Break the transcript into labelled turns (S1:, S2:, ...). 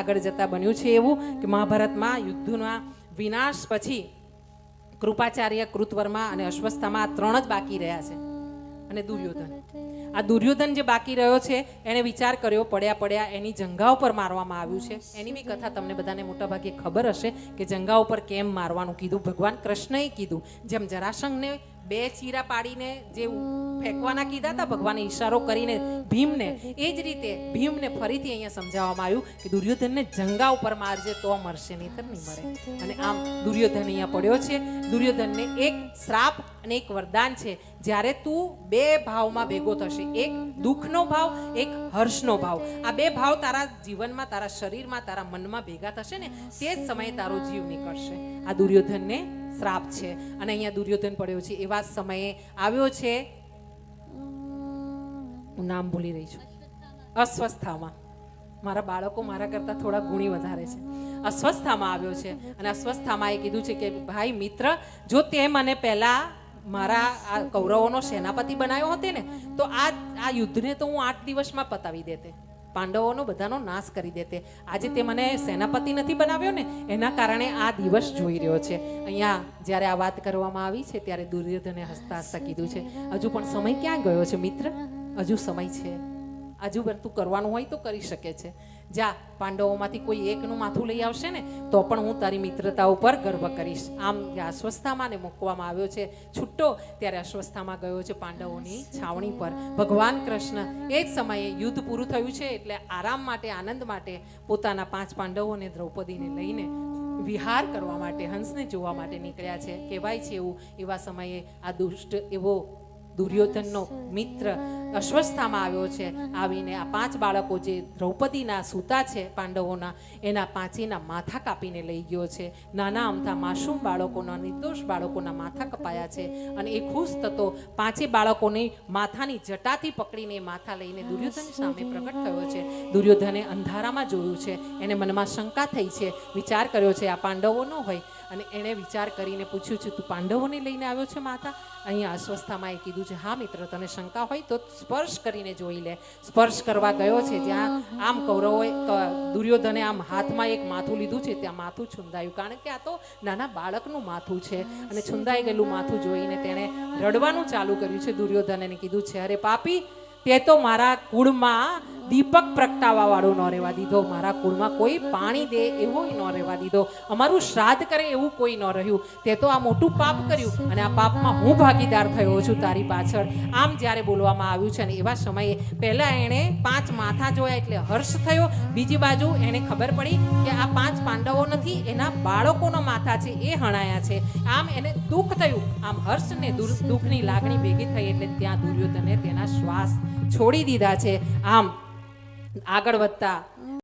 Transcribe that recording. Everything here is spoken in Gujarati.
S1: આગળ જતા બન્યું છે એવું કે મહાભારતમાં યુદ્ધના વિનાશ પછી કૃપાચાર્ય કૃતવર્મા અને અશ્વસ્થામાં આ ત્રણ જ બાકી રહ્યા છે અને દુર્યોધન. આ દુર્યોધન જે બાકી રહ્યો છે એણે વિચાર કર્યો, પડ્યા પડ્યા એની જંગા ઉપર મારવામાં આવ્યું છે. એની બી કથા તમને બધાને મોટાભાગે ખબર હશે કે જંગા ઉપર કેમ મારવાનું કીધું? ભગવાન કૃષ્ણએ કીધું. જેમ જરાસંઘને બે ચીરા પાડીને જે ફેંકવાના કીધા હતા, ભગવાને ઈશારો કરીને ભીમને. એ જ રીતે ભીમને ફરીથી અહીંયા સમજાવવામાં આવ્યું કે દુર્યોધનને જંગા ઉપર મારજે તો મરશે, નહીંતર નહીં મરે. અને આમ દુર્યોધન અહીંયા પડ્યો છે. દુર્યોધનને એક શ્રાપ અને એક વરદાન છે. જ્યારે તું બે ભાવમાં ભેગો થશે, એક દુઃખનો ભાવ, એક હર્ષનો ભાવ. આ બે ભાવ તારા જીવનમાં, તારા શરીરમાં, તારા મનમાં ભેગા થશે ને, તે જ સમયે તારો જીવ નીકળશે. આ દુર્યોધનને શ્રાપ છે. અને અહીંયા દુર્યોધન પડ્યો છે. એવા સમયે આવ્યો છે. હું નામ ભૂલી રહી છું. અસ્વસ્થામાં. મારા બાળકો મારા કરતાં થોડા ગુણી વધારે છે. અસ્વસ્થામાં આવ્યો છે. અને અસ્વસ્થામાં એ કીધું છે કે, ભાઈ, મિત્ર, જો તે મને પહેલા મારા આ કૌરવોનો સેનાપતિ બનાવ્યો હતો ને, તો આ આ યુદ્ધને તો હું આઠ દિવસમાં પતાવી દેતે. પાંડવોનો બધાનો નાશ કરી દેતે આજે તે મને સેનાપતિ નથી બનાવ્યો ને, એના કારણે આ દિવસ જોઈ રહ્યો છે. અહીંયા જ્યારે આ વાત કરવામાં આવી છે, ત્યારે દુર્યોધને હસતા હસતા કીધું છે, હજુ પણ સમય ક્યાં ગયો છે મિત્ર? હજુ સમય છે. પણ તું કરવાનું હોય તો કરી શકે છે. જા, પાંડવોમાંથી કોઈ એકનું માથું લઈ આવશે ને, તો પણ હું તારી મિત્રતા ઉપર ગર્વ કરીશ. આમ અસ્વસ્થામાં ને મૂકવામાં આવ્યો છે, છૂટો ત્યારે અસ્વસ્થામાં ગયો છે પાંડવોની છાવણી પર. ભગવાન કૃષ્ણ એ જ સમયે યુદ્ધ પૂરું થયું છે એટલે આરામ માટે, આનંદ માટે પોતાના પાંચ પાંડવોને દ્રૌપદીને લઈને વિહાર કરવા માટે, હંસને જોવા માટે નીકળ્યા છે. કહેવાય છે એવું, એવા સમયે આ દુષ્ટ એવો દુર્યોધનનો મિત્ર અશ્વસ્થામાં આવ્યો છે. આવીને આ પાંચ બાળકો જે દ્રૌપદીના સૂતા છે પાંડવોના, એના પાંચેના માથા કાપીને લઈ ગયો છે. નાના અમથા માસૂમ બાળકોના, નિર્દોષ બાળકોના માથા કપાયા છે અને એ ખુશ થતો પાંચે બાળકોની માથાની જટાથી પકડીને માથા લઈને દુર્યોધન સામે પ્રગટ થયો છે. દુર્યોધને અંધારામાં જોયું છે. એને મનમાં શંકા થઈ છે. વિચાર કર્યો છે, આ પાંડવો ન હોય. અને એણે વિચાર કરીને પૂછ્યું છે, તું પાંડવોને લઈને આવ્યો છે માતા અહીંયા અસ્વસ્થામાં એ કીધું છે, હા મિત્ર, તને શંકા હોય તો સ્પર્શ કરીને જોઈ લે. સ્પર્શ કરવા ગયો છે, જ્યાં આમ કૌરવોએ દુર્યોધને આમ હાથમાં એક માથું લીધું છે, ત્યાં માથું છુંદાયું. કારણ કે આ તો નાના બાળકનું માથું છે અને છુંદાઈ ગયેલું માથું જોઈને તેણે રડવાનું ચાલુ કર્યું છે દુર્યોધને કીધું છે, અરે પાપી તે તો મારા કુળમાં દીપક પ્રગટાવા વાળો ન રહેવા દીધો. મારા કુળમાં કોઈ પાણી દે એવો ન રહેવા દીધો. અમારું શ્રાદ્ધ કરે એવું કોઈ ન રહ્યું. તે તો આ મોટું પાપ કર્યું અને આ પાપમાં હું ભાગીદાર થયો છું તારી પાછળ. આમ જ્યારે બોલવામાં આવ્યું છે ને એવા સમયે પહેલાં એણે પાંચ માથા જોયા એટલે હર્ષ થયો. બીજી બાજુ એને ખબર પડી કે આ પાંચ પાંડવો નથી, એના બાળકોના માથા છે, એ હણાયા છે. આમ એને દુઃખ થયું. આમ હર્ષ ને દુર- દુઃખની લાગણી ભેગી થઈ એટલે ત્યાં દુર્યોધને તેના શ્વાસ છોડી દીધા છે. આમ આગળ વધતા